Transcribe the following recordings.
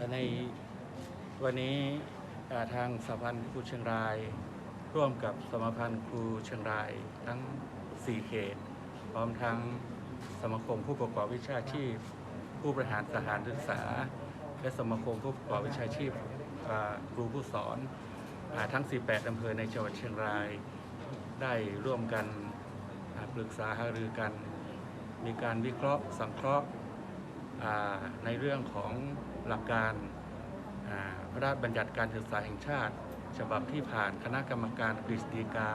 ในวันนี้ทางสหพันครูเชียงราย ร่วมกับสมาพันธ์ครูเชียงรายทั้ง 4 เขต พร้อมทั้งสมาคมผู้ประกอบวิชาชีพ ผู้บริหารสถานศึกษา และสมาคมผู้ประกอบวิชาชีพครูผู้สอนทั้ง18อำเภอในจังหวัดเชียงราย ได้ร่วมกันปรึกษาหารือกัน มีการวิเคราะห์สังเคราะห์ ในเรื่องของหลักการพระราชบัญญัติการศึกษาแห่งชาติ ฉบับที่ผ่านคณะกรรมการกฤษฎีกา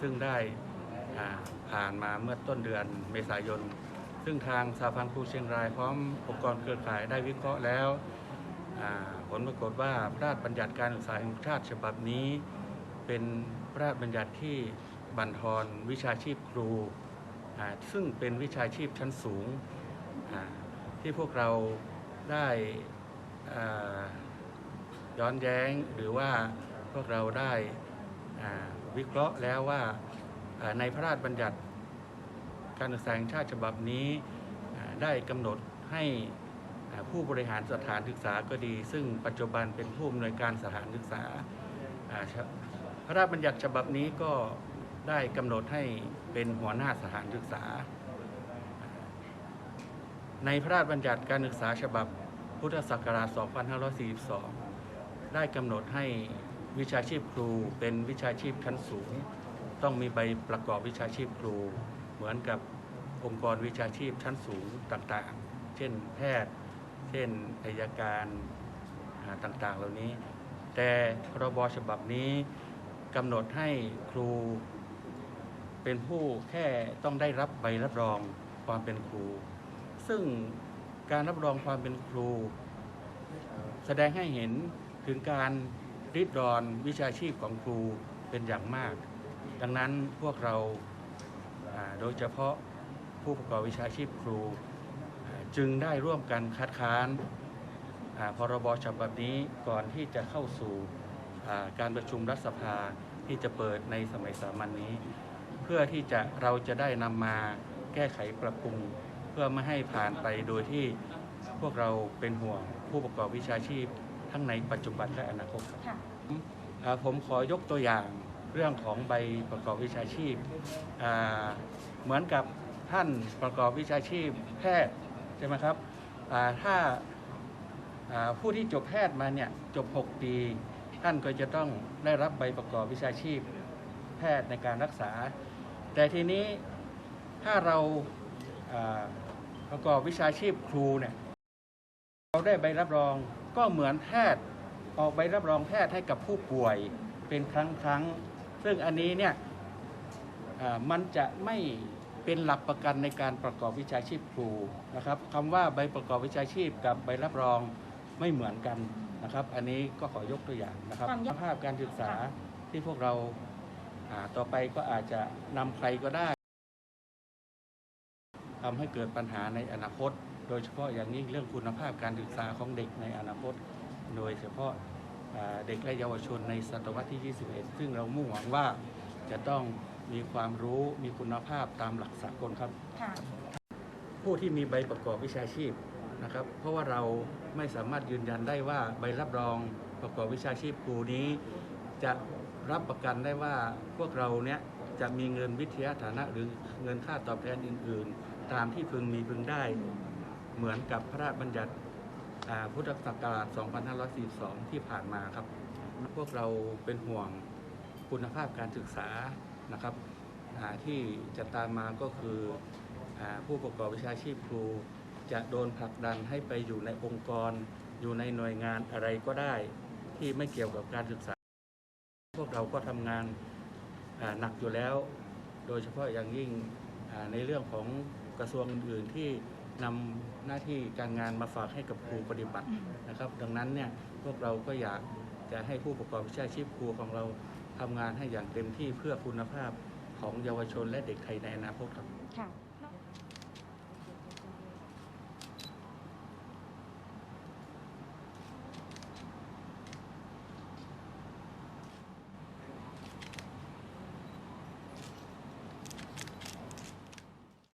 ซึ่งได้ผ่านมาเมื่อต้นเดือนเมษายน ซึ่งทางสาพันธ์ครูเชียงรายพร้อมองค์กรเครือข่ายได้วิเคราะห์แล้วผลปรากฏว่าพระราชบัญญัติการศึกษาแห่งชาติฉบับนี้ เป็นพระราชบัญญัติที่บั่นทอนวิชาชีพครู ซึ่งเป็นวิชาชีพชั้นสูง ที่พวกเราได้ย้อนแย้งหรือว่าพวกเราได้วิเคราะห์แล้วว่าในพระราชบัญญัติ การศึกษาแห่งชาติฉบับนี้ได้กำหนดให้ผู้บริหารสถานศึกษาก็ดี ซึ่งปัจจุบันเป็นผู้อำนวยการสถานศึกษา พระราชบัญญัติฉบับนี้ก็ได้กำหนดให้เป็นหัวหน้าสถานศึกษา ในพระราชบัญญัติการศึกษาฉบับพุทธศักราช 2542 ได้กำหนดให้วิชาชีพครูเป็นวิชาชีพชั้นสูง ต้องมีใบประกอบวิชาชีพครู เหมือนกับองค์กรวิชาชีพชั้นสูงต่างๆ เช่นแพทย์ เช่นอายการต่างๆ เหล่านี้ แต่พรบฉบับนี้กำหนดให้ครู เป็นผู้แค่ต้องได้รับใบรับรองความเป็นครู ซึ่งการรับรองความเป็นครู แสดงให้เห็นถึงการริดรอนวิชาชีพของครูเป็นอย่างมาก ดังนั้นพวกเราโดยเฉพาะผู้ประกอบวิชาชีพครู จึงได้ร่วมกันคัดค้านพรบฉบับนี้ก่อนที่จะเข้าสู่การประชุมรัฐสภาที่จะเปิดในสมัยสามัญนนี้ เพื่อที่จะเราจะได้นำมาแก้ไขปรับปรุง เพื่อไม่ให้ผ่านไปโดยที่พวกเราเป็นห่วงผู้ประกอบวิชาชีพทั้งในปัจจุบันและอนาคตครับค่ะ อ่าผมขอยกตัวอย่างเรื่องของใบประกอบวิชาชีพอ่าเหมือนกับท่านประกอบวิชาชีพแพทย์ใช่ไหมครับอ่าถ้าอ่าผู้ที่จบแพทย์มาเนี่ยจบ 6 ปี ท่านก็จะต้องได้รับใบประกอบวิชาชีพแพทย์ในการรักษา แต่ทีนี้ถ้าเราอ่า ประกอบวิชาชีพครูเนี่ยเราได้ใบรับรองก็เหมือนแพทย์ออกใบรับรองแพทย์ให้กับผู้ป่วยเป็นครั้งครั้งๆซึ่งอันนี้เนี่ยอ่ามันจะไม่เป็นหลักประกันในการประกอบวิชาชีพครูนะครับคำว่าใบประกอบวิชาชีพกับใบรับรองไม่เหมือนกันนะครับ อันนี้ก็ขอยกตัวอย่างนะครับความยากภาพการศึกษาที่พวกเราอ่าต่อไปก็อาจจะนำใครก็ได้ ทำให้เกิดปัญหาในอนาคต โดยเฉพาะอย่างยิ่งเรื่องคุณภาพการศึกษาของเด็กในอนาคต โดยเฉพาะอ่าเด็กและเยาวชนในศตวรรษที่ 21 ซึ่งเรามุ่งหวังว่าจะต้องมีความรู้มีคุณภาพตามหลักสากลครับค่ะผู้ที่มีใบประกอบวิชาชีพนะครับ เพราะว่าเราไม่สามารถยืนยันได้ว่าใบรับรองประกอบวิชาชีพครูนี้ จะรับประกันได้ว่าพวกเราเนี้ยจะมีเงินวิทยาฐานะหรือเงินค่าตอบแทนอื่น ๆ ตามที่พึงมีพึงได้ เหมือนกับพระราชบัญญัติพุทธศักราช 2542 ที่ผ่านมาครับ พวกเราเป็นห่วงคุณภาพการศึกษานะครับที่จะตามมาก็คืออผู้ประกอบวิชาชีพครู จะโดนผลักดันให้ไปอยู่ในองค์กร อยู่ในหน่วยงานอะไรก็ได้ที่ไม่เกี่ยวกับการศึกษา พวกเราก็ทำงานหนักอยู่แล้ว โดยเฉพาะอย่างยิ่งในเรื่องของ กระทรวงอื่นๆที่นำหน้าที่การงานมาฝากให้กับครูปฏิบัตินะครับ ดังนั้นเนี่ยพวกเราก็อยากจะให้ผู้ประกอบวิชาชีพครูของเราทำงานให้อย่างเต็มที่เพื่อคุณภาพของเยาวชนและเด็กไทยในอนาคตครับค่ะ